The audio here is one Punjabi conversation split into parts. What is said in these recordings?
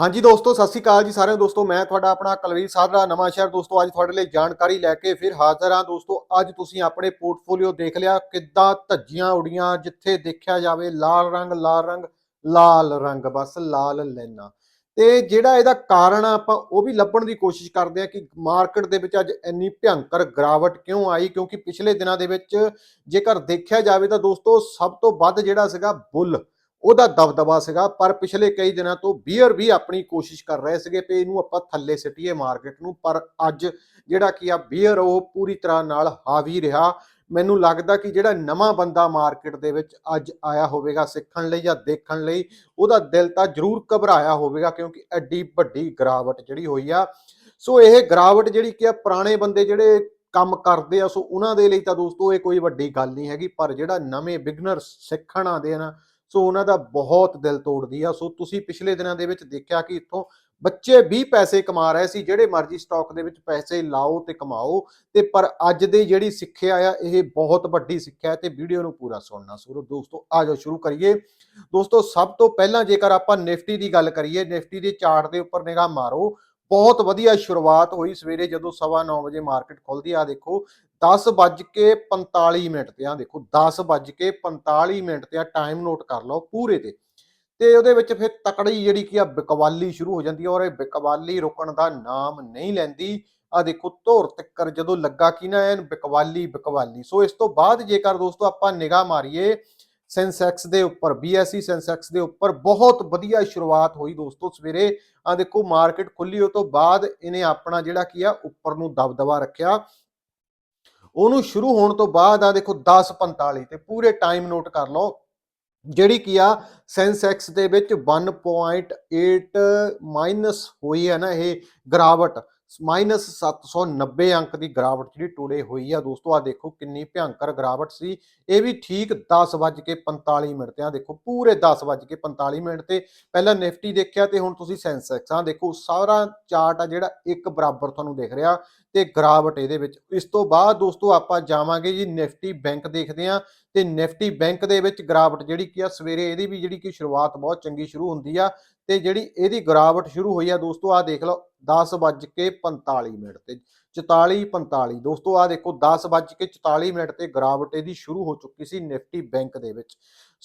ਹਾਂਜੀ ਦੋਸਤੋ, ਸਤਿ ਸ਼੍ਰੀ ਅਕਾਲ ਜੀ ਸਾਰਿਆਂ ਨੂੰ। ਦੋਸਤੋ, ਮੈਂ ਤੁਹਾਡਾ ਆਪਣਾ ਕਲਵੀਰ ਸਾਧਰਾ, ਨਵਾਂ ਸ਼ਹਿਰ। ਦੋਸਤੋ, ਅੱਜ ਤੁਹਾਡੇ ਲਈ ਜਾਣਕਾਰੀ ਲੈ ਕੇ ਫਿਰ ਹਾਜ਼ਰ ਹਾਂ। ਦੋਸਤੋ, ਅੱਜ ਤੁਸੀਂ ਆਪਣੇ ਪੋਰਟਫੋਲੀਓ ਦੇਖ ਲਿਆ, ਕਿੱਦਾਂ ਧੱਜੀਆਂ ਉੜੀਆਂ ਜਿੱਥੇ ਦੇਖਿਆ ਜਾਵੇ ਲਾਲ ਰੰਗ ਲਾਲ ਰੰਗ ਲਾਲ ਰੰਗ, ਬਸ ਲਾਲ ਲੈਣਾ। ਤੇ ਜਿਹੜਾ ਇਹਦਾ ਕਾਰਨ ਆ, ਆਪਾਂ ਉਹ ਵੀ ਲੱਭਣ ਦੀ ਕੋਸ਼ਿਸ਼ ਕਰਦੇ ਆ ਕਿ ਮਾਰਕੀਟ ਦੇ ਵਿੱਚ ਅੱਜ ਇੰਨੀ ਭਿਅੰਕਰ ਗਿਰਾਵਟ ਕਿਉਂ ਆਈ? ਕਿਉਂਕਿ ਪਿਛਲੇ ਦਿਨਾਂ ਦੇ ਵਿੱਚ ਜੇਕਰ ਦੇਖਿਆ ਜਾਵੇ ਤਾਂ ਦੋਸਤੋ, ਸਭ ਤੋਂ ਵੱਧ ਜਿਹੜਾ ਸੀਗਾ ਬੁੱਲ। ਉਹਦਾ ਦਬਦਬਾ ਸੀਗਾ, ਪਰ ਪਿਛਲੇ ਕਈ ਦਿਨਾਂ ਤੋਂ ਬੀਅਰ ਵੀ ਆਪਣੀ ਕੋਸ਼ਿਸ਼ ਕਰ ਰਹੇ ਸੀਗੇ ਕਿ ਇਹਨੂੰ ਆਪਾਂ ਥੱਲੇ ਸਿੱਟੀਏ ਮਾਰਕੀਟ ਨੂੰ, ਪਰ ਅੱਜ ਜਿਹੜਾ ਕੀ ਆ ਬੀਅਰ ਉਹ ਪੂਰੀ ਤਰ੍ਹਾਂ ਨਾਲ ਹਾਵੀ ਰਿਹਾ। ਮੈਨੂੰ ਲੱਗਦਾ ਕਿ ਜਿਹੜਾ ਨਵਾਂ ਬੰਦਾ ਮਾਰਕੀਟ ਦੇ ਵਿੱਚ ਅੱਜ ਆਇਆ ਹੋਵੇਗਾ ਸਿੱਖਣ ਲਈ ਜਾਂ ਦੇਖਣ ਲਈ, ਉਹਦਾ ਦਿਲ ਤਾਂ ਜ਼ਰੂਰ ਘਬਰਾਇਆ ਹੋਵੇਗਾ ਕਿਉਂਕਿ ਐਡੀ ਵੱਡੀ ਗਿਰਾਵਟ ਜਿਹੜੀ ਹੋਈ ਆ। ਸੋ ਇਹ ਗਿਰਾਵਟ ਜਿਹੜੀ ਕਿ ਆ ਪੁਰਾਣੇ ਬੰਦੇ ਜਿਹੜੇ ਕੰਮ ਕਰਦੇ ਆ, ਸੋ ਉਹਨਾਂ ਦੇ ਲਈ ਤਾਂ ਦੋਸਤੋ ਇਹ ਕੋਈ ਵੱਡੀ ਗੱਲ ਨਹੀਂ ਹੈਗੀ, ਪਰ ਜਿਹੜਾ ਨਵੇਂ ਬਿਗਨਰ ਸਿੱਖਣ ਆਉਂਦੇ ਆ ਨਾ ਸੋ ਉਹਨਾਂ ਦਾ ਬਹੁਤ ਦਿਲ ਤੋੜਦੀ ਆ। ਸੋ ਤੁਸੀਂ ਪਿਛਲੇ ਦਿਨਾਂ ਦੇ ਵਿੱਚ ਦੇਖਿਆ ਕਿ ਇੱਥੋਂ ਬੱਚੇ ਵੀ ਪੈਸੇ ਕਮਾ ਰਹੇ ਸੀ, ਜਿਹੜੇ ਮਰਜ਼ੀ ਸਟਾਕ ਦੇ ਵਿੱਚ ਪੈਸੇ ਲਾਓ ਤੇ ਕਮਾਓ। ਤੇ ਪਰ ਅੱਜ ਦੀ ਜਿਹੜੀ ਸਿੱਖਿਆ ਆ, ਇਹ ਬਹੁਤ ਵੱਡੀ ਸਿੱਖਿਆ ਹੈ ਤੇ ਵੀਡੀਓ ਨੂੰ ਪੂਰਾ ਸੁਣਨਾ। ਸੋ ਦੋਸਤੋ, ਆ ਜਾਓ ਸ਼ੁਰੂ ਕਰੀਏ। ਦੋਸਤੋ, ਸਭ ਤੋਂ ਪਹਿਲਾਂ ਜੇਕਰ ਆਪਾਂ ਨਿਫਟੀ ਦੀ ਗੱਲ ਕਰੀਏ, ਨਿਫਟੀ ਦੇ ਚਾਰਟ ਦੇ ਉੱਪਰ ਨਿਗਾਹ ਮਾਰੋ ਬਹੁਤ ਵਧੀਆ ਸ਼ੁਰੂਆਤ ਹੋਈ ਸਵੇਰੇ ਜਦੋਂ 9:30 ਵਜੇ ਮਾਰਕੀਟ ਖੁੱਲਦੀ ਆ। ਦੇਖੋ 10 ਵੱਜ ਕੇ 45 ਮਿੰਟ ਤੇ ਆ ਦੇਖੋ 10 ਵੱਜ ਕੇ 45 ਮਿੰਟ ਤੇ ਆ ਟਾਈਮ ਨੋਟ ਕਰ ਲਓ ਪੂਰੇ ਤੇ। ਤੇ ਉਹਦੇ ਵਿੱਚ ਫਿਰ ਤਕੜੀ ਜਿਹੜੀ ਕੀ ਆ, ਬਿਕਵਾਲੀ ਸ਼ੁਰੂ ਹੋ ਜਾਂਦੀ ਹੈ ਔਰ ਇਹ ਬਕਵਾਲੀ ਰੁਕਣ ਦਾ ਨਾਮ ਨਹੀਂ ਲੈਂਦੀ। ਆ ਦੇਖੋ, ਧੁਰ ਤੱਕਰ ਜਦੋਂ ਲੱਗਾ ਕਿ ਨਾ, ਐਨ ਬਿਕਵਾਲੀ ਬਿਕਵਾਲੀ। ਸੋ ਇਸ ਤੋਂ ਬਾਅਦ ਜੇਕਰ ਦੋਸਤੋ ਆਪਾਂ ਨਿਗਾਹ ਮਾਰੀਏ ਸੈਂਸੈਕਸ ਦੇ ਉੱਪਰ BSE ਸੈਂਸੈਕਸ ਦੇ ਉੱਪਰ ਬਹੁਤ ਵਧੀਆ ਸ਼ੁਰੂਆਤ ਹੋਈ ਦੋਸਤੋ ਸਵੇਰੇ। ਆ ਦੇਖੋ ਮਾਰਕੀਟ ਖੁੱਲੀ ਉਹ ਤੋਂ ਬਾਅਦ ਇਹਨੇ ਆਪਣਾ ਜਿਹੜਾ ਕੀ ਆ, ਉੱਪਰ ਨੂੰ ਦਬਦਬਾ ਰੱਖਿਆ। ਉਹਨੂੰ ਸ਼ੁਰੂ ਹੋਣ ਤੋਂ ਬਾਅਦ ਆ ਦੇਖੋ 10:45 ਤੇ ਪੂਰੇ ਟਾਈਮ ਨੋਟ ਕਰ ਲਓ। ਜਿਹੜੀ ਕੀ ਆ, ਸੈਂਸੈਕਸ ਦੇ ਵਿੱਚ 1.8 ਮਾਈਨਸ ਹੋਈ ਹੈ ਨਾ ਇਹ ਗਿਰਾਵਟ। 790 ਅੰਕ ਦੀ ਗਿਰਾਵਟ ਜਿਹੜੀ ਟੁਡੇ ਹੋਈ ਆ ਦੋਸਤੋ ਆ ਦੇਖੋ ਕਿੰਨੀ ਭਿਅੰਕਰ ਗਿਰਾਵਟ ਸੀ। ਇਹ ਵੀ ਠੀਕ 10:45 ਮਿੰਟ ਤੇ ਆ ਦੇਖੋ ਪੂਰੇ 10:45 ਮਿੰਟ ਤੇ। ਪਹਿਲਾਂ ਨਿਫਟੀ ਦੇਖਿਆ ਤੇ ਹੁਣ ਤੁਸੀਂ ਸੈਂਸੈਕਸ ਆ ਦੇਖੋ ਸਾਰਾ ਚਾਰਟ ਆ ਜਿਹੜਾ ਇੱਕ ਬਰਾਬਰ ਤੁਹਾਨੂੰ ਦਿਖ ਰਿਹਾ। ਤੇ ਗਿਰਾਵਟ ਇਹਦੇ ਵਿੱਚ। ਇਸ ਤੋਂ ਬਾਅਦ ਦੋਸਤੋ ਆਪਾਂ ਜਾਵਾਂਗੇ ਜੀ ਨਿਫਟੀ ਬੈਂਕ ਦੇਖਦੇ ਆ ਤੇ ਨਿਫਟੀ ਬੈਂਕ ਦੇ ਵਿੱਚ ਗਿਰਾਵਟ ਜਿਹੜੀ ਕੀ ਆ, ਸਵੇਰੇ ਇਹਦੀ ਵੀ ਜਿਹੜੀ ਕਿ ਸ਼ੁਰੂਆਤ ਬਹੁਤ ਚੰਗੀ ਸ਼ੁਰੂ ਹੁੰਦੀ ਆ ਤੇ ਜਿਹੜੀ ਇਹਦੀ ਗਿਰਾਵਟ ਸ਼ੁਰੂ ਹੋਈ ਆ ਦੋਸਤੋ ਆ ਦੇਖ ਲਓ 10:45 ਮਿੰਟ ਤੇ 44 45 ਦੋਸਤੋ ਆ ਦੇਖੋ 10:44 ਮਿੰਟ ਤੇ ਗਿਰਾਵਟ ਇਹਦੀ ਸ਼ੁਰੂ ਹੋ ਚੁੱਕੀ ਸੀ ਨਿਫਟੀ ਬੈਂਕ ਦੇ ਵਿੱਚ।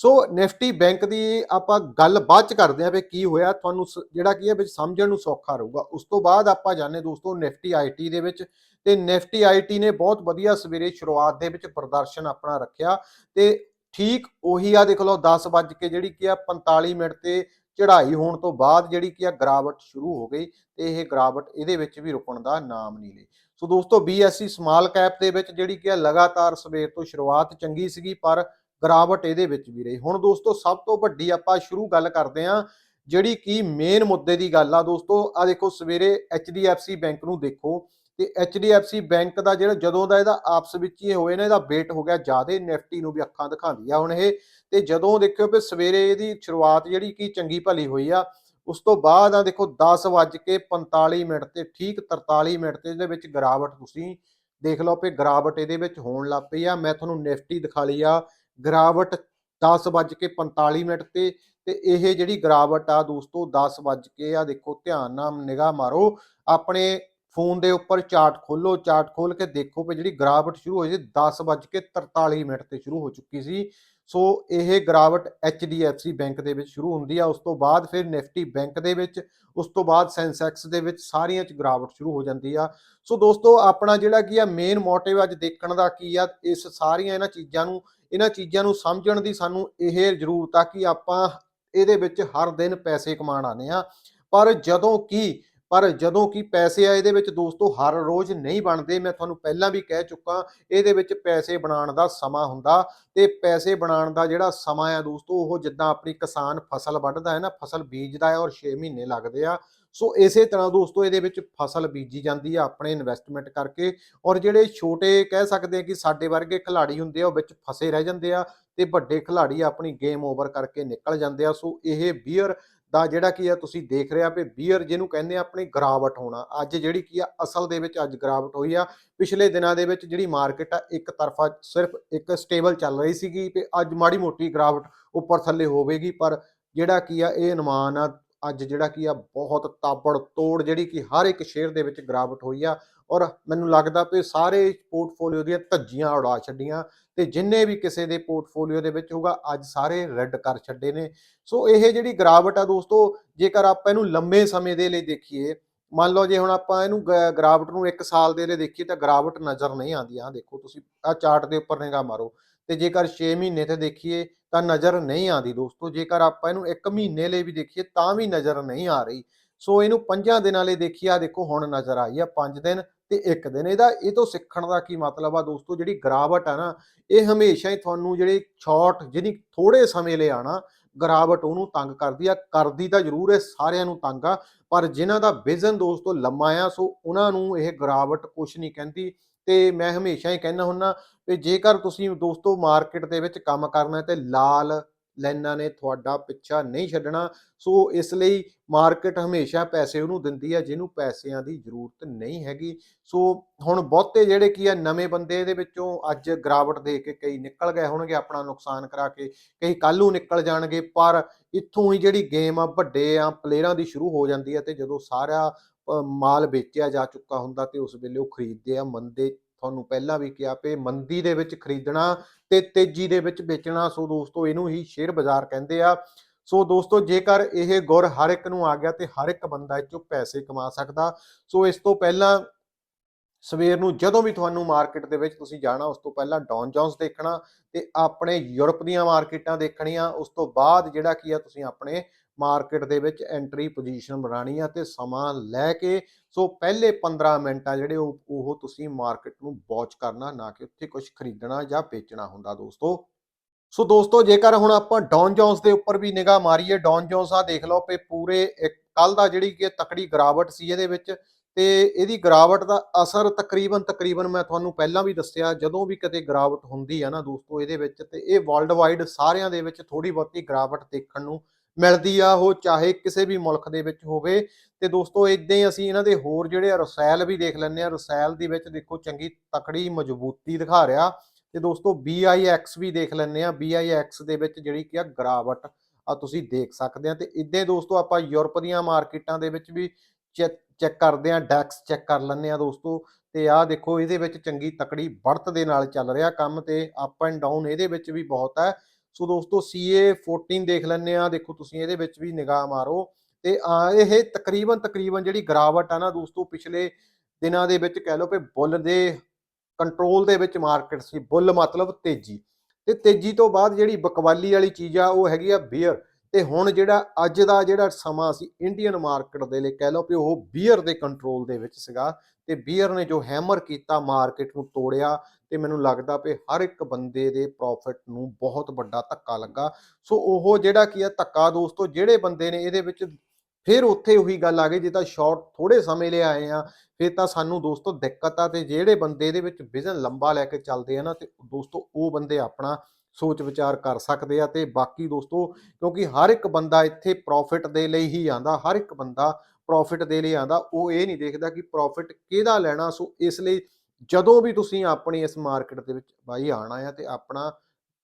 ਸੋ ਨਿਫਟੀ ਬੈਂਕ ਦੀ ਆਪਾਂ ਗੱਲ ਬਾਅਦ ਚ ਕਰਦੇ ਆ ਵੀ ਕੀ ਹੋਇਆ। ਤੁਹਾਨੂੰ ਸ- ਜਿਹੜਾ ਕੀ ਹੈ ਵਿੱਚ ਸਮਝਣ ਨੂੰ ਸੌਖਾ ਰਹੂਗਾ। ਉਸ ਤੋਂ ਬਾਅਦ ਆਪਾਂ ਜਾਣੇ ਦੋਸਤੋ ਨਿਫਟੀ ਆਈਟੀ ਦੇ ਵਿੱਚ। ਤੇ ਨਿਫਟੀ ਆਈਟੀ ਨੇ ਬਹੁਤ ਵਧੀਆ ਸਵੇਰੇ ਸ਼ੁਰੂਆਤ ਦੇ ਵਿੱਚ ਪ੍ਰਦਰਸ਼ਨ ਆਪਣਾ ਰੱਖਿਆ। ਤੇ ਠੀਕ ਉਹੀ ਆ, ਦੇਖ ਲਓ 10 ਵੱਜ ਕੇ ਜਿਹੜੀ ਕੀ ਆ 45 ਮਿੰਟ ਤੇ ਚੜ੍ਹਾਈ ਹੋਣ ਤੋਂ ਬਾਅਦ ਜਿਹੜੀ ਕੀ ਆ, ਗਿਰਾਵਟ ਸ਼ੁਰੂ ਹੋ ਗਈ। ਤੇ ਇਹ ਗਿਰਾਵਟ ਇਹਦੇ ਵਿੱਚ ਵੀ ਰੁਕਣ ਦਾ ਨਾਮ ਨਹੀਂ ਲਈ। ਸੋ ਦੋਸਤੋ BSE ਸਮਾਲ ਕੈਪ ਦੇ ਵਿੱਚ ਜਿਹੜੀ ਕਿ ਆ, ਲਗਾਤਾਰ ਸਵੇਰ ਤੋਂ ਸ਼ੁਰੂਆਤ ਚੰਗੀ ਸੀਗੀ, ਪਰ ਗਿਰਾਵਟ ਇਹਦੇ ਵਿੱਚ ਵੀ ਰਹੀ। ਹੁਣ ਦੋਸਤੋ, ਸਭ ਤੋਂ ਵੱਡੀ ਆਪਾਂ ਸ਼ੁਰੂ ਗੱਲ ਕਰਦੇ ਹਾਂ, ਜਿਹੜੀ ਕਿ ਮੇਨ ਮੁੱਦੇ ਦੀ ਗੱਲ ਆ ਦੋਸਤੋ ਆ ਦੇਖੋ ਸਵੇਰੇ HDFC ਬੈਂਕ ਨੂੰ ਦੇਖੋ, ਤੇ HDFC ਬੈਂਕ ਦਾ ਜਿਹੜਾ ਜਦੋਂ ਦਾ ਇਹਦਾ ਆਪਸ ਵਿੱਚ ਹੀ ਹੋਏ ਨਾ, ਇਹਦਾ ਵੇਟ ਹੋ ਗਿਆ ਜ਼ਿਆਦਾ ਨਿਫਟੀ ਨੂੰ ਵੀ ਅੱਖਾਂ ਦਿਖਾਉਂਦੀ ਆ ਹੁਣ ਇਹ। ਤੇ ਜਦੋਂ ਦੇਖਿਓ ਵੀ ਸਵੇਰੇ ਇਹਦੀ ਸ਼ੁਰੂਆਤ ਜਿਹੜੀ ਕਿ ਚੰਗੀ ਭਲੀ ਹੋਈ ਆ, ਉਸ ਤੋਂ ਬਾਅਦ ਆ ਦੇਖੋ 10 ਵੱਜ ਕੇ 45 ਮਿੰਟ ਤੇ, ਠੀਕ 43 ਮਿੰਟ ਤੇ ਇਹਦੇ ਵਿੱਚ ਗਿਰਾਵਟ ਤੁਸੀਂ ਦੇਖ ਲਓ ਵੀ ਗਿਰਾਵਟ ਇਹਦੇ ਵਿੱਚ ਹੋਣ ਲੱਗ ਪਈ ਆ। ਮੈਂ ਤੁਹਾਨੂੰ ਨਿਫਟੀ ਦਿਖਾ ਲਈ ਆ। ਗਿਰਾਵਟ 10 ਵੱਜ ਕੇ 45 ਮਿੰਟ ਤੇ ਤੇ ਇਹ ਜਿਹੜੀ ਗਿਰਾਵਟ ਆ ਦੋਸਤੋ 10 ਵੱਜ ਕੇ ਆ, ਦੇਖੋ ਧਿਆਨ ਨਾਲ ਨਿਗਾਹ ਮਾਰੋ। ਆਪਣੇ ਫੋਨ ਦੇ ਉੱਪਰ ਚਾਰਟ ਖੋਲੋ, ਚਾਰਟ ਖੋਲ ਕੇ ਦੇਖੋ ਵੀ ਜਿਹੜੀ ਗਿਰਾਵਟ ਸ਼ੁਰੂ ਹੋਈ ਸੀ 10 ਵੱਜ ਕੇ 43 ਮਿੰਟ ਤੇ ਸ਼ੁਰੂ ਹੋ ਚੁੱਕੀ ਸੀ। ਸੋ ਇਹ ਗਿਰਾਵਟ HDFC ਬੈਂਕ ਦੇ ਵਿੱਚ ਸ਼ੁਰੂ ਹੁੰਦੀ ਆ, ਉਸ ਤੋਂ ਬਾਅਦ ਫਿਰ ਨਿਫਟੀ ਬੈਂਕ ਦੇ ਵਿੱਚ, ਉਸ ਤੋਂ ਬਾਅਦ ਸੈਂਸੈਕਸ ਦੇ ਵਿੱਚ ਸਾਰੀਆਂ ਚ ਗਿਰਾਵਟ ਸ਼ੁਰੂ ਹੋ ਜਾਂਦੀ ਆ। ਸੋ ਦੋਸਤੋ, ਆਪਣਾ ਜਿਹੜਾ ਕੀ ਆ ਮੇਨ ਮੋਟਿਵ ਅੱਜ ਦੇਖਣ ਦਾ ਕੀ ਆ, ਇਸ ਸਾਰੀਆਂ ਇਹਨਾਂ ਚੀਜ਼ਾਂ ਨੂੰ, ਇਹਨਾਂ ਚੀਜ਼ਾਂ ਨੂੰ ਸਮਝਣ ਦੀ ਸਾਨੂੰ ਇਹ ਜ਼ਰੂਰਤ ਆ ਕਿ ਆਪਾਂ ਇਹਦੇ ਵਿੱਚ ਹਰ ਦਿਨ ਪੈਸੇ ਕਮਾਉਣ ਆਨੇ ਆ। ਪਰ ਜਦੋਂ ਕਿ ਪਰ ਜਦੋਂ ਕਿ ਪੈਸੇ ਆ, ਇਹਦੇ ਵਿੱਚ ਦੋਸਤੋ ਹਰ ਰੋਜ਼ ਨਹੀਂ ਬਣਦੇ, ਮੈਂ ਤੁਹਾਨੂੰ ਪਹਿਲਾਂ ਵੀ ਕਹਿ ਚੁੱਕਾ, ਇਹਦੇ ਵਿੱਚ ਪੈਸੇ ਬਣਾਉਣ ਦਾ ਸਮਾਂ ਹੁੰਦਾ ਤੇ ਪੈਸੇ ਬਣਾਉਣ ਦਾ ਜਿਹੜਾ ਸਮਾਂ ਆ ਦੋਸਤੋ, ਉਹ ਜਿੱਦਾਂ ਆਪਣੀ ਕਿਸਾਨ ਫਸਲ ਵੱਢਦਾ ਹੈ ਨਾ, ਫਸਲ ਬੀਜਦਾ ਹੈ ਔਰ 6 ਮਹੀਨੇ ਲੱਗਦੇ ਆ। ਸੋ ਇਸੇ ਤਰ੍ਹਾਂ ਦੋਸਤੋ, ਇਹਦੇ ਵਿੱਚ ਫਸਲ ਬੀਜੀ ਜਾਂਦੀ ਆ ਆਪਣੇ ਇਨਵੈਸਟਮੈਂਟ ਕਰਕੇ ਔਰ ਜਿਹੜੇ ਛੋਟੇ ਕਹਿ ਸਕਦੇ ਆ ਕਿ ਸਾਡੇ ਵਰਗੇ ਖਿਲਾੜੀ ਹੁੰਦੇ ਆ, ਉਹ ਵਿੱਚ ਫਸੇ ਰਹਿ ਜਾਂਦੇ ਆ ਤੇ ਵੱਡੇ ਖਿਲਾੜੀ ਆਪਣੀ ਗੇਮ ਓਵਰ ਕਰਕੇ ਨਿਕਲ ਜਾਂਦੇ ਆ। ਸੋ ਇਹ ਬੀਅਰ ਦਾ ਜਿਹੜਾ ਕੀ ਆ, ਤੁਸੀਂ ਦੇਖ ਰਿਹਾ ਵੀ ਬੀਅਰ ਜਿਹਨੂੰ ਕਹਿੰਦੇ ਆ, ਆਪਣੀ ਗਰਾਵਟ ਹੋਣਾ। ਅੱਜ ਜਿਹੜੀ ਕੀ ਆ, ਅਸਲ ਦੇ ਵਿੱਚ ਅੱਜ ਗਰਾਵਟ ਹੋਈ ਆ। ਪਿਛਲੇ ਦਿਨਾਂ ਦੇ ਵਿੱਚ ਜਿਹੜੀ ਮਾਰਕੀਟ ਆ, ਇੱਕ ਤਰਫਾ ਸਿਰਫ ਇੱਕ ਸਟੇਬਲ ਚੱਲ ਰਹੀ ਸੀਗੀ ਤੇ ਅੱਜ ਮਾੜੀ ਮੋਟੀ ਗਰਾਵਟ ਉੱਪਰ ਥੱਲੇ ਹੋਵੇਗੀ, ਪਰ ਜਿਹੜਾ ਕੀ ਆ, ਇਹ ਅਨੁਮਾਨ ਆ, ਅੱਜ ਜਿਹੜਾ ਕੀ ਆ, ਬਹੁਤ ਤਾਬੜ ਤੋੜ ਜਿਹੜੀ ਕਿ ਹਰ ਇੱਕ ਸ਼ੇਅਰ ਦੇ ਵਿੱਚ ਗਿਰਾਵਟ ਹੋਈ ਆ। ਔਰ ਮੈਨੂੰ ਲੱਗਦਾ ਵੀ ਸਾਰੇ ਪੋਰਟਫੋਲੀਓ ਦੀਆਂ ਧੱਜੀਆਂ, ਉਡਾ ਛੱਡੀਆਂ ਤੇ ਜਿੰਨੇ ਵੀ ਕਿਸੇ ਦੇ ਪੋਰਟਫੋਲੀਓ ਦੇ ਵਿੱਚ ਹੋਊਗਾ, ਅੱਜ ਸਾਰੇ ਰੈੱਡ ਕਰ ਛੱਡੇ ਨੇ। ਸੋ ਇਹ ਜਿਹੜੀ ਗਿਰਾਵਟ ਆ ਦੋਸਤੋ, ਜੇਕਰ ਆਪਾਂ ਇਹਨੂੰ ਲੰਮੇ ਸਮੇਂ ਦੇ ਲਈ ਦੇਖੀਏ, ਮੰਨ ਲਓ ਜੇ ਹੁਣ ਆਪਾਂ ਇਹਨੂੰ ਗ- ਗਿਰਾਵਟ ਨੂੰ 1 ਸਾਲ ਦੇ ਲਈ ਦੇਖੀਏ ਤਾਂ ਗਿਰਾਵਟ ਨਜ਼ਰ ਨਹੀਂ ਆਉਂਦੀ। ਆ ਦੇਖੋ, ਤੁਸੀਂ ਆ ਚਾਰਟ ਦੇ ਉੱਪਰ ਨਿਗਾਹ ਮਾਰੋ ਤੇ ਜੇਕਰ 6 ਮਹੀਨੇ ਤੇ ਦੇਖੀਏ ਤਾਂ ਨਜ਼ਰ ਨਹੀਂ ਆਉਂਦੀ ਦੋਸਤੋ। ਜੇਕਰ ਆਪਾਂ ਇਹਨੂੰ 1 ਮਹੀਨੇ ਲਈ ਵੀ ਦੇਖੀਏ ਤਾਂ ਵੀ ਨਜ਼ਰ ਨਹੀਂ ਆ ਰਹੀ। ਸੋ ਇਹਨੂੰ 5 ਦਿਨਾਂ ਲਈ ਦੇਖੀਏ ਆ ਦੇਖੋ ਹੁਣ ਨਜ਼ਰ ਆਈ ਆ 5 ਦਿਨ ਤੇ ਇੱਕ ਦਿਨ ਇਹਦਾ, ਇਹ ਤੋਂ ਸਿੱਖਣ ਦਾ ਕੀ ਮਤਲਬ ਆ ਦੋਸਤੋ? ਜਿਹੜੀ ਗਿਰਾਵਟ ਆ ਨਾ, ਇਹ ਹਮੇਸ਼ਾ ਹੀ ਤੁਹਾਨੂੰ ਜਿਹੜੀ ਸ਼ਾਰਟ ਜਿਹਦੀ ਥੋੜੇ ਸਮੇਂ ਲਈ ਆਣਾ ਗਿਰਾਵਟ ਉਹਨੂੰ ਤੰਗ ਕਰਦੀ ਆ, ਕਰਦੀ ਤਾਂ ਜ਼ਰੂਰ ਹੈ ਸਾਰਿਆਂ ਨੂੰ ਤੰਗ ਆ, ਪਰ ਜਿਨ੍ਹਾਂ ਦਾ ਵਿਜ਼ਨ ਦੋਸਤੋ ਲੰਮਾ ਆ, ਸੋ ਉਹਨਾਂ ਨੂੰ ਇਹ ਗਿਰਾਵਟ ਕੁਝ ਨਹੀਂ ਕਹਿੰਦੀ। ਤੇ ਮੈਂ ਹਮੇਸ਼ਾ ਹੀ ਕਹਿੰਦਾ ਹੁੰਨਾ ਵੀ ਜੇਕਰ ਤੁਸੀਂ ਦੋਸਤੋ ਮਾਰਕੀਟ ਦੇ ਵਿੱਚ ਕੰਮ ਕਰਨਾ ਤੇ ਲਾਲ ਲਾਈਨਾਂ ਨੇ ਤੁਹਾਡਾ ਪਿੱਛਾ ਨਹੀਂ ਛੱਡਣਾ। ਸੋ ਇਸ ਲਈ ਮਾਰਕੀਟ ਹਮੇਸ਼ਾ ਪੈਸੇ ਉਹਨੂੰ ਦਿੰਦੀ ਹੈ ਜਿਹਨੂੰ ਪੈਸਿਆਂ ਦੀ ਜ਼ਰੂਰਤ ਨਹੀਂ ਹੈਗੀ। ਸੋ ਹੁਣ ਬਹੁਤੇ ਜਿਹੜੇ ਕੀ ਆ ਨਵੇਂ ਬੰਦੇ ਇਹਦੇ ਵਿੱਚੋਂ ਅੱਜ ਗਿਰਾਵਟ ਦੇ ਕੇ ਕਈ ਨਿਕਲ ਗਏ ਹੋਣਗੇ ਆਪਣਾ ਨੁਕਸਾਨ ਕਰਾ ਕੇ ਕਈ ਕੱਲ੍ਹ ਨੂੰ ਨਿਕਲ ਜਾਣਗੇ ਪਰ ਇੱਥੋਂ ਹੀ ਜਿਹੜੀ ਗੇਮ ਆ ਵੱਡੇ ਆ ਪਲੇਅਰਾਂ ਦੀ ਸ਼ੁਰੂ ਹੋ ਜਾਂਦੀ ਹੈ ਤੇ ਜਦੋਂ ਸਾਰਾ ਅ, ਮਾਲ ਵੇਚਿਆ ਜਾ ਚੁੱਕਾ ਹੁੰਦਾ ਤੇ ਉਸ ਵੇਲੇ ਉਹ ਖਰੀਦਦੇ ਆ ਮੰਦੇ ਤੁਹਾਨੂੰ ਪਹਿਲਾਂ ਵੀ ਕਿਹਾ ਪé ਮੰਦੀ ਦੇ ਵਿੱਚ ਖਰੀਦਣਾ ਤੇ ਤੇਜ਼ੀ ਦੇ ਵਿੱਚ ਵੇਚਣਾ, ਸੋ ਦੋਸਤੋ ਇਹਨੂੰ ਹੀ ਸ਼ੇਅਰ ਬਾਜ਼ਾਰ ਕਹਿੰਦੇ ਆ। ਸੋ ਦੋਸਤੋ ਜੇਕਰ ਇਹ ਗੁਰ ਹਰ ਇੱਕ ਨੂੰ ਆ ਗਿਆ ਤੇ ਹਰ ਇੱਕ ਬੰਦਾ ਇਹ ਚੋਂ ਪੈਸੇ ਕਮਾ ਸਕਦਾ, ਸੋ ਇਸ ਤੋਂ ਪਹਿਲਾਂ ਸਵੇਰ ਨੂੰ ਜਦੋਂ ਵੀ ਤੁਹਾਨੂੰ ਮਾਰਕੀਟ ਦੇ ਵਿੱਚ ਤੁਸੀਂ ਜਾਣਾ, ਉਸ ਤੋਂ ਪਹਿਲਾਂ ਡੌਨ ਜੌਨਸ ਦੇਖਣਾ ਤੇ ਆਪਣੇ ਯੂਰਪ ਦੀਆਂ ਮਾਰਕੀਟਾਂ ਦੇਖਣੀਆਂ, ਉਸ ਤੋਂ ਬਾਅਦ ਜਿਹੜਾ ਕੀ ਆ, ਤੁਸੀਂ ਆਪਣੇ ਮਾਰਕੀਟ ਦੇ ਵਿੱਚ ਐਂਟਰੀ ਪੋਜੀਸ਼ਨ ਬਣਾਣੀ ਆ ਤੇ ਸਮਾਂ ਲੈ ਕੇ, ਸੋ ਪਹਿਲੇ 15 ਮਿੰਟ ਆ ਜਿਹੜੇ ਉਹ ਉਹ ਤੁਸੀਂ ਮਾਰਕੀਟ ਨੂੰ ਵਾਚ ਕਰਨਾ, ਨਾ ਕਿ ਉੱਥੇ ਕੁਝ ਖਰੀਦਣਾ ਜਾਂ ਵੇਚਣਾ ਹੁੰਦਾ ਦੋਸਤੋ। ਸੋ ਦੋਸਤੋ, ਜੇਕਰ ਹੁਣ ਆਪਾਂ ਡੌਨ ਜੌਨਸ ਦੇ ਉੱਪਰ ਵੀ ਨਿਗਾਹ ਮਾਰੀਏ ਡੌਨ ਜੌਨਸ ਆ ਦੇਖ ਲਓ ਪੇ ਪੂਰੇ ਇੱਕ ਕੱਲ ਦਾ ਜਿਹੜੀ ਕਿ ਤਕੜੀ ਗਿਰਾਵਟ ਸੀ ਇਹਦੇ ਵਿੱਚ, ਤੇ ਇਹਦੀ ਗਿਰਾਵਟ ਦਾ ਅਸਰ ਤਕਰੀਬਨ ਤਕਰੀਬਨ ਮੈਂ ਤੁਹਾਨੂੰ ਪਹਿਲਾਂ ਵੀ ਦੱਸਿਆ, ਜਦੋਂ ਵੀ ਕਿਤੇ ਗਿਰਾਵਟ ਹੁੰਦੀ ਹੈ ਨਾ ਦੋਸਤੋ ਇਹਦੇ ਵਿੱਚ, ਤੇ ਇਹ ਵਰਲਡ ਵਾਈਡ ਸਾਰਿਆਂ ਦੇ ਵਿੱਚ ਥੋੜੀ ਬਹੁਤੀ ਗਿਰਾਵਟ ਦੇਖਣ ਨੂੰ ਮਿਲਦੀ ਆ, ਉਹ ਚਾਹੇ ਕਿਸੇ ਵੀ ਮੁਲਕ ਦੇ ਵਿੱਚ ਹੋਵੇ। ਤੇ ਦੋਸਤੋ ਇਦਾਂ ਹੀ ਅਸੀਂ ਇਹਨਾਂ ਦੇ ਹੋਰ ਜਿਹੜੇ ਰਸਾਇਲ ਵੀ ਦੇਖ ਲੈਂਦੇ ਆ। ਰਸਾਇਲ ਦੇ ਵਿੱਚ ਦੇਖੋ, ਚੰਗੀ ਤਕੜੀ ਮਜ਼ਬੂਤੀ ਦਿਖਾ ਰਿਹਾ। ਤੇ ਦੋਸਤੋ BIX ਵੀ ਦੇਖ ਲੈਂਦੇ ਆ। BIX ਦੇ ਵਿੱਚ ਜਿਹੜੀ ਕੀ ਆ ਗਰਾਵਟ ਆ, ਤੁਸੀਂ ਦੇਖ ਸਕਦੇ ਆ। ਤੇ ਇਦਾਂ ਦੋਸਤੋ, ਆਪਾਂ ਯੂਰਪ ਦੀਆਂ ਮਾਰਕੀਟਾਂ ਦੇ ਵਿੱਚ ਵੀ ਚੈੱਕ ਕਰਦੇ ਆ, ਡੈਕਸ ਚੈੱਕ ਕਰ ਲੈਂਦੇ ਆ ਦੋਸਤੋ। ਤੇ ਆਹ ਦੇਖੋ, ਇਹਦੇ ਵਿੱਚ ਚੰਗੀ ਤਕੜੀ ਬੜਤ ਦੇ ਨਾਲ ਚੱਲ ਰਿਹਾ ਕੰਮ ਤੇ ਅਪ ਐਂਡ ਡਾਊਨ ਇਹਦੇ ਵਿੱਚ ਵੀ ਬਹੁਤ ਹੈ। ਸੋ ਦੋਸਤੋ CA 14 ਦੇਖ ਲੈਂਦੇ ਆ ਦੇਖੋ, ਤੁਸੀਂ ਇਹਦੇ ਵਿੱਚ ਵੀ ਨਿਗਾਹ ਮਾਰੋ। ਤੇ ਇਹ ਤਕਰੀਬਨ ਤਕਰੀਬਨ ਜਿਹੜੀ ਗਿਰਾਵਟ ਆ ਨਾ ਦੋਸਤੋ, ਪਿਛਲੇ ਦਿਨਾਂ ਦੇ ਵਿੱਚ ਕਹਿ ਲਓ ਕਿ ਬੁੱਲ ਦੇ ਕੰਟਰੋਲ ਦੇ ਵਿੱਚ ਮਾਰਕੀਟ ਸੀ। ਬੁੱਲ ਮਤਲਬ ਤੇਜ਼ੀ। ਤੇ ਤੇਜ਼ੀ ਤੋਂ ਬਾਅਦ ਜਿਹੜੀ ਬਕਵਾਲੀ ਵਾਲੀ ਚੀਜ਼ ਆ, ਉਹ ਹੈਗੀ ਆ ਬੀਅਰ ਤੇ ਹੁਣ ਜਿਹੜਾ ਅੱਜ ਦਾ ਜਿਹੜਾ ਸਮਾਂ ਸੀ ਇੰਡੀਅਨ ਮਾਰਕੀਟ ਦੇ ਲਈ ਕਹਿ ਲਓ ਕਿ ਉਹ ਬੀਅਰ ਦੇ ਕੰਟਰੋਲ ਦੇ ਵਿੱਚ ਸੀਗਾ। ਤੇ ਬੀਅਰ ਨੇ ਜੋ ਹੈਮਰ ਕੀਤਾ ਮਾਰਕੀਟ ਨੂੰ ਤੋੜਿਆ। ਤੇ ਮੈਨੂੰ ਲੱਗਦਾ ਕਿ ਹਰ ਇੱਕ ਬੰਦੇ ਦੇ ਪ੍ਰੋਫਿਟ ਨੂੰ ਬਹੁਤ ਵੱਡਾ ਧੱਕਾ ਲੱਗਾ। ਸੋ ਉਹ ਜਿਹੜਾ ਕੀ ਆ ਧੱਕਾ ਦੋਸਤੋ, ਜਿਹੜੇ ਬੰਦੇ ਨੇ ਇਹਦੇ ਵਿੱਚ ਫਿਰ ਉੱਥੇ ਉਹੀ ਗੱਲ ਆ ਗਈ, ਜੇ ਤਾਂ ਸ਼ਾਰਟ ਥੋੜੇ ਸਮੇਂ ਲਈ ਆਏ ਆ, ਫਿਰ ਤਾਂ ਸਾਨੂੰ ਦੋਸਤੋ ਦਿੱਕਤ ਆ ਤੇ ਜਿਹੜੇ ਬੰਦੇ ਇਹਦੇ ਵਿੱਚ ਵਿਜ਼ਨ ਲੰਬਾ ਲੈ ਕੇ ਚੱਲਦੇ ਆ ਨਾ ਤੇ ਦੋਸਤੋ ਉਹ ਬੰਦੇ ਆਪਣਾ ਸੋਚ ਵਿਚਾਰ ਕਰ ਸਕਦੇ ਆ ਤੇ ਬਾਕੀ ਦੋਸਤੋ ਕਿਉਂਕਿ ਹਰ ਇੱਕ ਬੰਦਾ ਇੱਥੇ ਪ੍ਰੋਫਿਟ ਦੇ ਲਈ ਹੀ ਆਂਦਾ, ਹਰ ਇੱਕ ਬੰਦਾ ਪ੍ਰੋਫਿਟ ਦੇ ਲਈ ਆਂਦਾ, ਉਹ ਇਹ ਨਹੀਂ ਦੇਖਦਾ ਕਿ ਪ੍ਰੋਫਿਟ ਕਿਹਦਾ ਲੈਣਾ, ਸੋ ਇਸ ਲਈ ਜਦੋਂ ਵੀ ਤੁਸੀਂ ਆਪਣੀ ਇਸ ਮਾਰਕੀਟ ਦੇ ਵਿੱਚ ਬਾਈ ਆਣਾ ਆ ਤੇ ਆਪਣਾ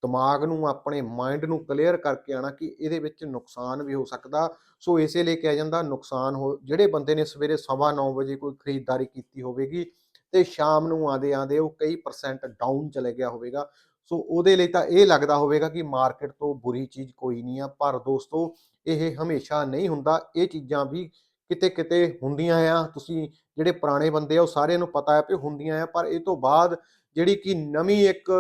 ਦਿਮਾਗ ਨੂੰ, ਆਪਣੇ ਮਾਈਂਡ ਨੂੰ ਕਲੀਅਰ ਕਰਕੇ ਆਣਾ ਕਿ ਇਹਦੇ ਵਿੱਚ ਨੁਕਸਾਨ ਵੀ ਹੋ ਸਕਦਾ। ਸੋ ਇਸੇ ਲਈ ਕਿਹਾ ਜਾਂਦਾ ਨੁਕਸਾਨ ਹੋ, ਜਿਹੜੇ ਬੰਦੇ ਨੇ ਸਵੇਰੇ 9:30 ਵਜੇ ਕੋਈ ਖਰੀਦਦਾਰੀ ਕੀਤੀ ਹੋਵੇਗੀ ਤੇ ਸ਼ਾਮ ਨੂੰ ਆਦੇ ਆਦੇ ਉਹ ਕਈ ਪਰਸੈਂਟ ਡਾਊਨ ਚਲੇ ਗਿਆ ਹੋਵੇਗਾ। ਸੋ ਉਹਦੇ ਲਈ ਤਾਂ ਇਹ ਲੱਗਦਾ ਹੋਵੇਗਾ ਕਿ ਮਾਰਕੀਟ ਤੋਂ ਬੁਰੀ ਚੀਜ਼ ਕੋਈ ਨਹੀਂ ਆ। ਪਰ ਦੋਸਤੋ, ਇਹ ਹਮੇਸ਼ਾ ਨਹੀਂ ਹੁੰਦਾ। ਇਹ ਚੀਜ਼ਾਂ ਵੀ ਕਿਤੇ ਕਿਤੇ ਹੁੰਦੀਆਂ ਆ। ਤੁਸੀਂ ਜਿਹੜੇ ਪੁਰਾਣੇ ਬੰਦੇ ਆ, ਉਹ ਸਾਰਿਆਂ ਨੂੰ ਪਤਾ ਹੈ ਕਿ ਹੁੰਦੀਆਂ ਆ, ਪਰ ਇਹ ਤੋਂ ਬਾਅਦ ਜਿਹੜੀ ਕਿ ਨਵੀਂ ਇੱਕ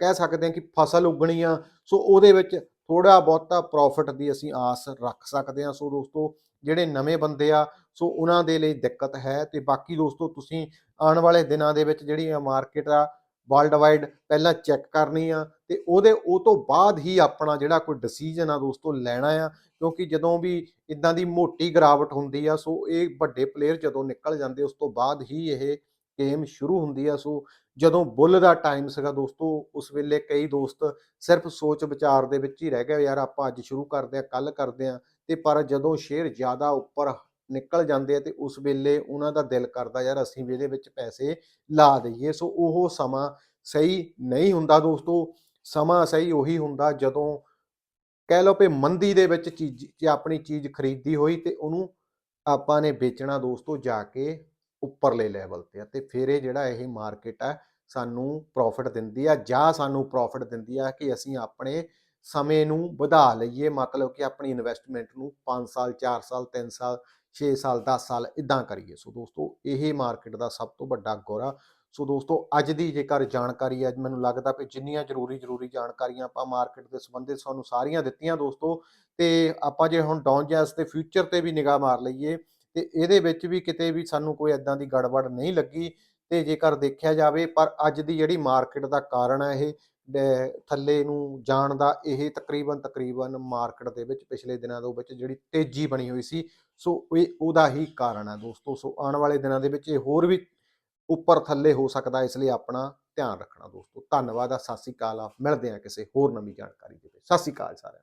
ਕਹਿ ਸਕਦੇ ਹਾਂ ਕਿ ਫਸਲ ਉਗਣੀ ਆ, ਸੋ ਉਹਦੇ ਵਿੱਚ ਥੋੜਾ ਬਹੁਤਾ ਪ੍ਰੋਫਿਟ ਦੀ ਅਸੀਂ ਆਸ ਰੱਖ ਸਕਦੇ ਹਾਂ। ਸੋ ਦੋਸਤੋ, ਜਿਹੜੇ ਨਵੇਂ ਬੰਦੇ ਆ, ਸੋ ਉਹਨਾਂ ਦੇ ਲਈ ਦਿੱਕਤ ਹੈ। ਤੇ ਬਾਕੀ ਦੋਸਤੋ, ਤੁਸੀਂ ਆਉਣ ਵਾਲੇ ਦਿਨਾਂ ਦੇ ਵਿੱਚ ਜਿਹੜੀ ਆ ਮਾਰਕੀਟ ਆ ਵਰਲਡ ਵਾਈਡ ਪਹਿਲਾਂ ਚੈੱਕ ਕਰਨੀ ਆ ਤੇ ਉਹਦੇ, ਉਹ ਤੋਂ ਬਾਅਦ ਹੀ ਆਪਣਾ ਜਿਹੜਾ ਕੋਈ ਡਿਸੀਜਨ ਆ ਦੋਸਤੋ ਲੈਣਾ ਆ, ਕਿਉਂਕਿ ਜਦੋਂ ਵੀ ਇਦਾਂ ਦੀ ਮੋਟੀ ਗਿਰਾਵਟ ਹੁੰਦੀ ਆ, ਸੋ ਇਹ ਵੱਡੇ ਪਲੇਅਰ ਜਦੋਂ ਨਿਕਲ ਜਾਂਦੇ ਉਸ ਤੋਂ ਬਾਅਦ ਹੀ ਇਹ ਗੇਮ ਸ਼ੁਰੂ ਹੁੰਦੀ ਆ, ਸੋ ਜਦੋਂ ਬੁੱਲ ਦਾ ਟਾਈਮ ਸੀਗਾ ਦੋਸਤੋ, ਉਸ ਵੇਲੇ ਕਈ ਦੋਸਤ ਸਿਰਫ ਸੋਚ ਵਿਚਾਰ ਦੇ ਵਿੱਚ ਹੀ ਰਹਿ ਗਏ, ਯਾਰ ਆਪਾਂ ਅੱਜ ਸ਼ੁਰੂ ਕਰਦੇ ਆ ਕੱਲ ਕਰਦੇ ਆ, ਤੇ ਪਰ ਜਦੋਂ ਸ਼ੇਅਰ ਜ਼ਿਆਦਾ ਉੱਪਰ ਨਿਕਲ ਜਾਂਦੇ ਆ ਤੇ ਉਸ ਵੇਲੇ ਉਹਨਾਂ ਦਾ ਦਿਲ ਕਰਦਾ ਯਾਰ ਅਸੀਂ ਵੀ ਇਹਦੇ ਵਿੱਚ ਪੈਸੇ ਲਾ ਦਈਏ। ਸੋ ਉਹ ਸਮਾਂ ਸਹੀ ਨਹੀਂ ਹੁੰਦਾ ਦੋਸਤੋ। ਸਮਾਂ ਸਹੀ ਉਹੀ ਹੁੰਦਾ ਜਦੋਂ ਕਹਿ ਲਓ ਕਿ ਮੰਦੀ ਦੇ ਵਿੱਚ ਚੀਜ਼, ਜੇ ਆਪਣੀ ਚੀਜ਼ ਖਰੀਦੀ ਹੋਈ ਤੇ ਉਹਨੂੰ ਆਪਾਂ ਨੇ ਵੇਚਣਾ ਦੋਸਤੋ ਜਾ ਕੇ ਉੱਪਰਲੇ ਲੈਵਲ ਤੇ ਤੇ ਫਿਰ ਇਹ ਜਿਹੜਾ ਇਹ ਮਾਰਕੀਟ ਆ ਸਾਨੂੰ ਪ੍ਰੋਫਿਟ ਦਿੰਦੀ ਆ ਜਾਂ ਸਾਨੂੰ ਪ੍ਰੋਫਿਟ ਦਿੰਦੀ ਆ ਕਿ ਅਸੀਂ ਆਪਣੇ ਸਮੇਂ ਨੂੰ ਵਧਾ ਲਈਏ। ਮਤਲਬ ਕਿ ਆਪਣੀ ਇਨਵੈਸਟਮੈਂਟ ਨੂੰ 5 ਸਾਲ 4 ਸਾਲ 3 ਸਾਲ 6 ਸਾਲ 10 ਸਾਲ ਇਦਾਂ ਕਰੀਏ। ਸੋ ਦੋਸਤੋ, ਇਹ ਮਾਰਕੀਟ ਦਾ ਸਭ ਤੋਂ ਵੱਡਾ ਗੋਰਾ। ਸੋ ਦੋਸਤੋ, ਅੱਜ ਦੀ ਜੇਕਰ ਜਾਣਕਾਰੀ ਅੱਜ ਮੈਨੂੰ ਲੱਗਦਾ ਕਿ ਜਿੰਨੀਆਂ ਜ਼ਰੂਰੀ ਜ਼ਰੂਰੀ ਜਾਣਕਾਰੀਆਂ ਆਪਾਂ ਮਾਰਕੀਟ ਦੇ ਸੰਬੰਧਿਤ ਤੁਹਾਨੂੰ ਸਾਰੀਆਂ ਦਿੱਤੀਆਂ ਦੋਸਤੋ, ਤੇ ਆਪਾਂ ਜੇ ਹੁਣ ਡਾਊਨ ਜੈਸ ਦੇ ਫਿਊਚਰ ਤੇ ਵੀ ਨਿਗਾਹ ਮਾਰ ਲਈਏ, ਤੇ ਇਹਦੇ ਵਿੱਚ ਵੀ ਕਿਤੇ ਵੀ ਸਾਨੂੰ ਕੋਈ ਐਦਾਂ ਦੀ ਗੜਬੜ ਨਹੀਂ ਲੱਗੀ। ਤੇ ਜੇਕਰ ਦੇਖਿਆ ਜਾਵੇ, ਪਰ ਅੱਜ ਦੀ ਜਿਹੜੀ ਮਾਰਕੀਟ ਦਾ ਕਾਰਨ ਹੈ ਇਹ ਥੱਲੇ ਨੂੰ ਜਾਣ ਦਾ ਇਹ ਤਕਰੀਬਨ ਤਕਰੀਬਨ ਮਾਰਕੀਟ ਦੇ ਵਿੱਚ ਪਿਛਲੇ ਦਿਨਾਂ ਦੇ ਵਿੱਚ ਜਿਹੜੀ ਤੇਜ਼ੀ ਬਣੀ ਹੋਈ ਸੀ, ਸੋ ਇਹ ਉਹਦਾ ਹੀ ਕਾਰਨ ਹੈ ਦੋਸਤੋ। ਸੋ ਆਉਣ ਵਾਲੇ ਦਿਨਾਂ ਦੇ ਵਿੱਚ ਇਹ ਹੋਰ ਵੀ ਉੱਪਰ ਥੱਲੇ ਹੋ ਸਕਦਾ, ਇਸ ਲਈ ਆਪਣਾ ਧਿਆਨ ਰੱਖਣਾ ਦੋਸਤੋ। ਧੰਨਵਾਦ ਆ, ਸਤਿ ਸ਼੍ਰੀ ਅਕਾਲ ਆ ਮਿਲਦੇ ਆ ਕਿਸੇ ਹੋਰ ਨਵੀਂ ਜਾਣਕਾਰੀ ਦੇ ਵਿੱਚ। ਸਤਿ ਸ਼੍ਰੀ ਅਕਾਲ ਸਾਰਿਆਂ